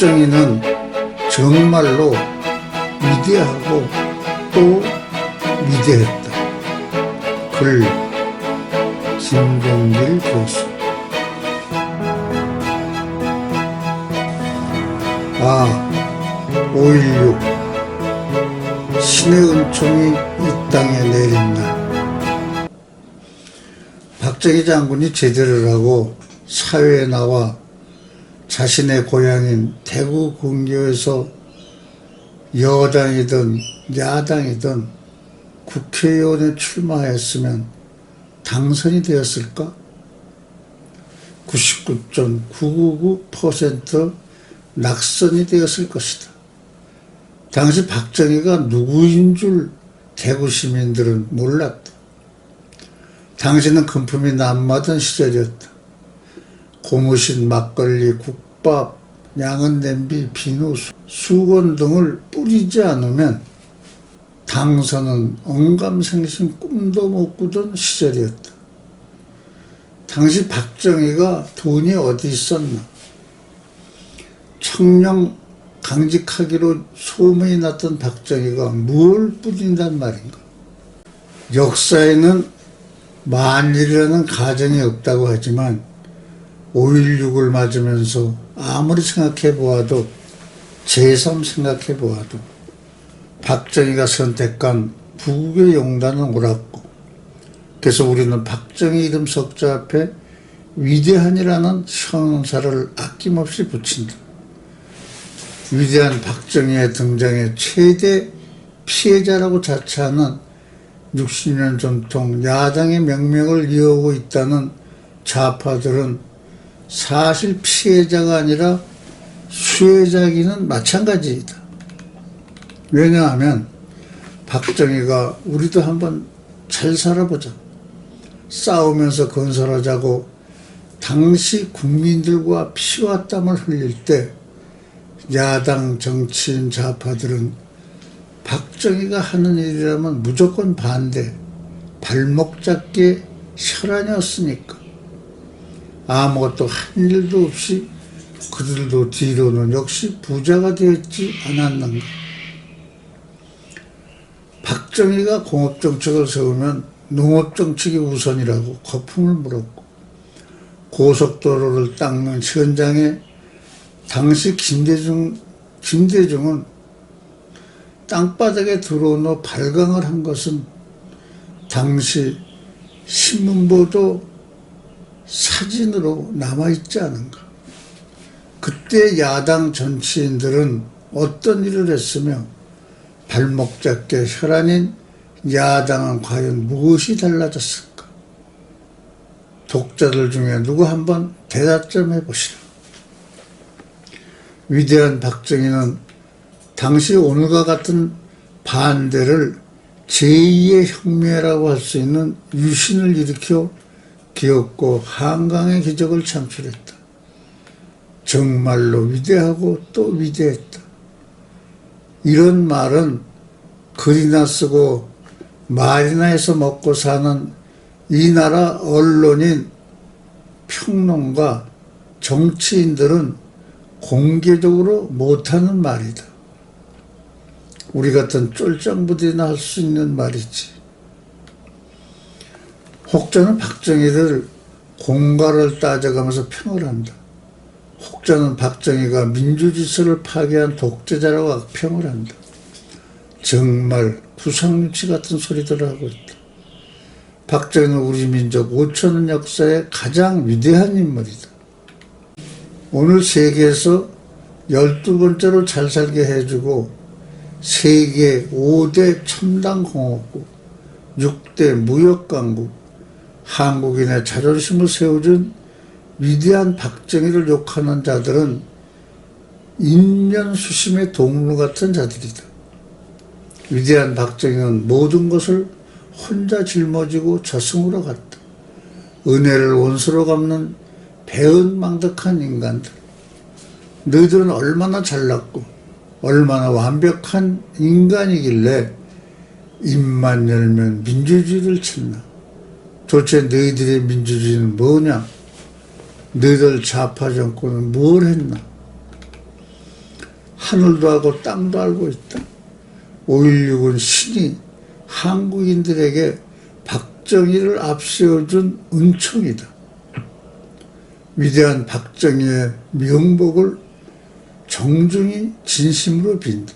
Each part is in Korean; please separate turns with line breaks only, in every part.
박정희는 정말로 위대하고 또 위대했다. 글 김종길 교수. 아, 5.16 신의 은총이 이 땅에 내린 날 박정희 장군이 제대를 하고 사회에 나와 자신의 고향인 대구 근교에서 여당이든 야당이든 국회의원에 출마했으면 당선이 되었을까? 99.999% 낙선이 되었을 것이다. 당시 박정희가 누구인 줄 대구 시민들은 몰랐다. 당시는 금품이 남마던 시절이었다. 고무신, 막걸리, 국 밥, 양은 냄비, 비누, 수- 수건 등을 뿌리지 않으면 당선은 언감생심 꿈도 못 꾸던 시절이었다. 당시 박정희가 돈이 어디 있었나? 청령 강직하기로 소문이 났던 박정희가 뭘 뿌린단 말인가? 역사에는 만일이라는 가정이 없다고 하지만 5.16을 맞으면서 아무리 생각해 보아도 제3 생각해 보아도 박정희가 선택한 부국의 용단은 옳았고 그래서 우리는 박정희 이름 석자 앞에 위대한이라는 형사를 아낌없이 붙인다. 위대한 박정희의 등장에 최대 피해자라고 자처하는 60년 전통 야당의 명명을 이어오고 있다는 좌파들은 사실 피해자가 아니라 수혜자이기는 마찬가지이다. 왜냐하면 박정희가 우리도 한번 잘 살아보자. 싸우면서 건설하자고 당시 국민들과 피와 땀을 흘릴 때 야당 정치인 좌파들은 박정희가 하는 일이라면 무조건 반대, 발목 잡기에 혈안이었으니까. 아무것도 한 일도 없이 그들도 뒤로는 역시 부자가 되었지 않았는가. 박정희가 공업정책을 세우면 농업정책이 우선이라고 거품을 물었고 고속도로를 닦는 현장에 당시 김대중, 김대중은 땅바닥에 들어온 후 발광을 한 것은 당시 신문보도 사진으로 남아있지 않은가. 그때 야당 정치인들은 어떤 일을 했으며 발목 잡게 혈안인 야당은 과연 무엇이 달라졌을까? 독자들 중에 누구 한번 대답 좀 해보시라. 위대한 박정희는 당시 오늘과 같은 반대를 제2의 혁명이라고 할 수 있는 유신을 일으켜 기었고 한강의 기적을 창출했다. 정말로 위대하고 또 위대했다. 이런 말은 글이나 쓰고 말이나 해서 먹고 사는 이 나라 언론인 평론가 정치인들은 공개적으로 못하는 말이다. 우리 같은 쫄짱부대나 할 수 있는 말이지. 혹자는 박정희를 공가를 따져가면서 평을 한다. 혹자는 박정희가 민주질서를 파괴한 독재자라고 악평을 한다. 정말 구상유치 같은 소리들을 하고 있다. 박정희는 우리 민족 5천년 역사의 가장 위대한 인물이다. 오늘 세계에서 12번째로 잘 살게 해주고 세계 5대 첨단 공업국, 6대 무역 강국, 한국인의 자존심을 세워준 위대한 박정희를 욕하는 자들은 인면수심의 동물 같은 자들이다. 위대한 박정희는 모든 것을 혼자 짊어지고 저승으로 갔다. 은혜를 원수로 갚는 배은망덕한 인간들. 너희들은 얼마나 잘났고 얼마나 완벽한 인간이길래 입만 열면 민주주의를 찾나. 도대체 너희들의 민주주의는 뭐냐? 너희들 좌파 정권은 뭘 했나? 하늘도 알고 땅도 알고 있다. 5.16은 신이 한국인들에게 박정희를 앞세워준 은총이다. 위대한 박정희의 명복을 정중히 진심으로 빈다.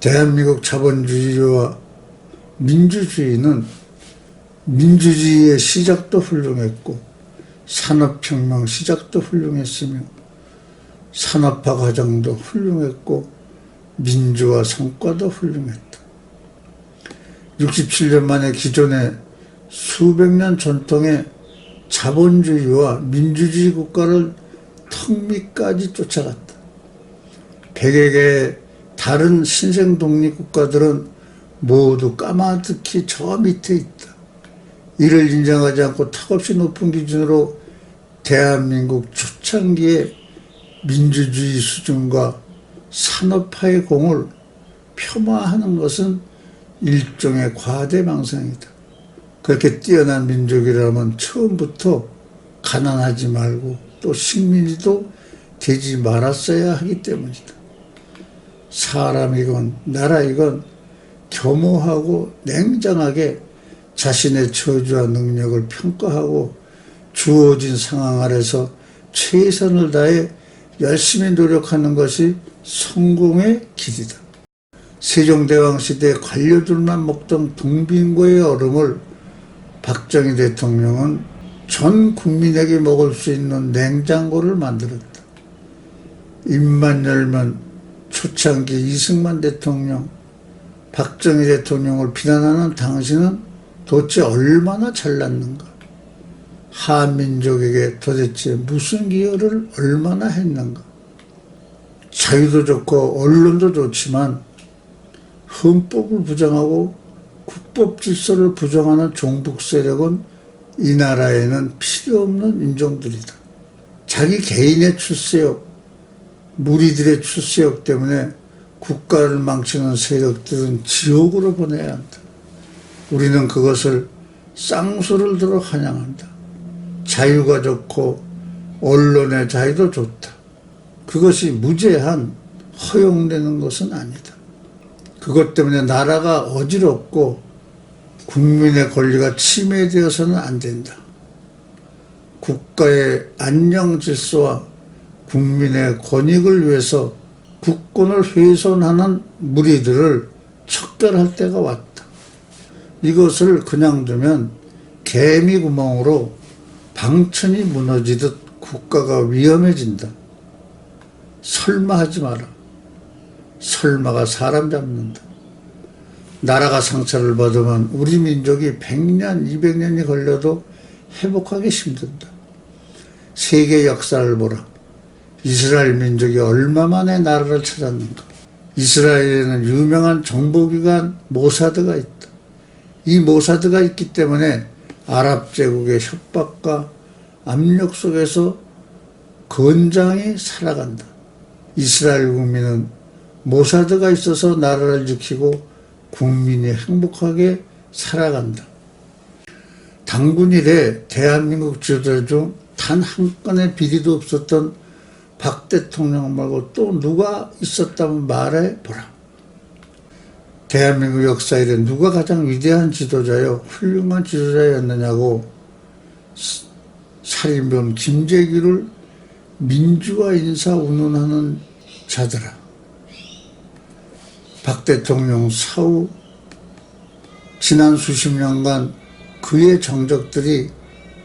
대한민국 자본주의와 민주주의는 민주주의의 시작도 훌륭했고 산업혁명 시작도 훌륭했으며 산업화 과정도 훌륭했고 민주화 성과도 훌륭했다. 67년 만에 기존의 수백 년 전통의 자본주의와 민주주의 국가를 턱 밑까지 쫓아갔다. 백여 다른 신생 독립 국가들은 모두 까마득히 저 밑에 있다. 이를 인정하지 않고 턱없이 높은 기준으로 대한민국 초창기의 민주주의 수준과 산업화의 공을 폄하하는 것은 일종의 과대망상이다. 그렇게 뛰어난 민족이라면 처음부터 가난하지 말고 또 식민지도 되지 말았어야 하기 때문이다. 사람이건 나라이건 겸허하고 냉정하게 자신의 처지와 능력을 평가하고 주어진 상황 아래서 최선을 다해 열심히 노력하는 것이 성공의 길이다. 세종대왕 시대 관료들만 먹던 동빙고의 얼음을 박정희 대통령은 전 국민에게 먹을 수 있는 냉장고를 만들었다. 입만 열면 초창기 이승만 대통령, 박정희 대통령을 비난하는 당신은 도대체 얼마나 잘났는가? 한민족에게 도대체 무슨 기여를 얼마나 했는가? 자유도 좋고 언론도 좋지만 헌법을 부정하고 국법 질서를 부정하는 종북 세력은 이 나라에는 필요 없는 인종들이다. 자기 개인의 출세욕, 무리들의 출세욕 때문에 국가를 망치는 세력들은 지옥으로 보내야 한다. 우리는 그것을 쌍수를 들어 환영한다. 자유가 좋고 언론의 자유도 좋다. 그것이 무제한 허용되는 것은 아니다. 그것 때문에 나라가 어지럽고 국민의 권리가 침해되어서는 안 된다. 국가의 안녕 질서와 국민의 권익을 위해서 국권을 훼손하는 무리들을 척결할 때가 왔다. 이것을 그냥 두면 개미 구멍으로 방천이 무너지듯 국가가 위험해진다. 설마 하지 마라. 설마가 사람 잡는다. 나라가 상처를 받으면 우리 민족이 100년, 200년이 걸려도 회복하기 힘든다. 세계 역사를 보라. 이스라엘 민족이 얼마 만에 나라를 찾았는가. 이스라엘에는 유명한 정보기관 모사드가 있다. 이 모사드가 있기 때문에 아랍 제국의 협박과 압력 속에서 건장히 살아간다. 이스라엘 국민은 모사드가 있어서 나라를 지키고 국민이 행복하게 살아간다. 당군 이래 대한민국 지도자 중 단 한 건의 비리도 없었던 박 대통령 말고 또 누가 있었다면 말해 보라. 대한민국 역사 이래 누가 가장 위대한 지도자요, 훌륭한 지도자였느냐고 살인범 김재규를 민주화 인사 운운하는 자들아. 박 대통령 사후 지난 수십 년간 그의 정적들이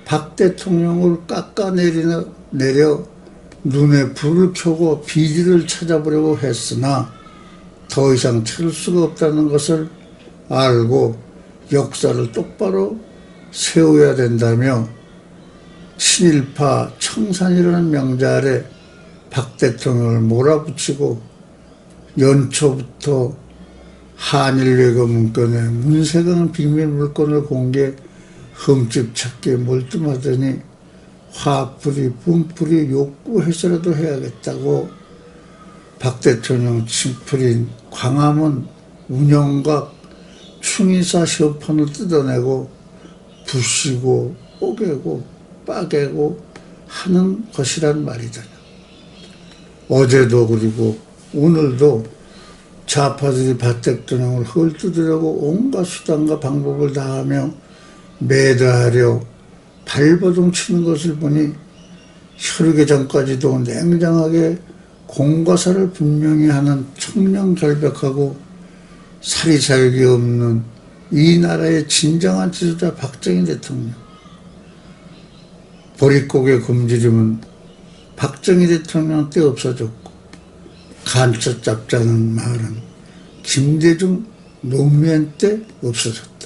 박 대통령을 깎아내리려 내려 눈에 불을 켜고 비리를 찾아보려고 했으나 더 이상 찾을 수가 없다는 것을 알고 역사를 똑바로 세워야 된다며 친일파 청산이라는 명자 아래 박 대통령을 몰아붙이고 연초부터 한일 외교 문건에 문세강 비밀 물건을 공개 흠집 찾기에 몰두하더니 화풀이 분풀이 욕구해서라도 해야겠다고 박 대통령 친풀인 광화문 운영각 충의사 시험판을 뜯어내고 부시고 뽀개고 빠개고 하는 것이란 말이다. 어제도 그리고 오늘도 좌파들이 박택전형을 헐뜯으려고 온갖 수단과 방법을 다하며 매도하려 발버둥 치는 것을 보니 혈육의전까지도 냉정하게 공과사를 분명히 하는 청렴결백하고 사리사욕이 없는 이 나라의 진정한 지도자 박정희 대통령 보릿고개 굶주림은 박정희 대통령 때 없어졌고 간첩 잡자는 말은 김대중 노무현 때 없어졌다.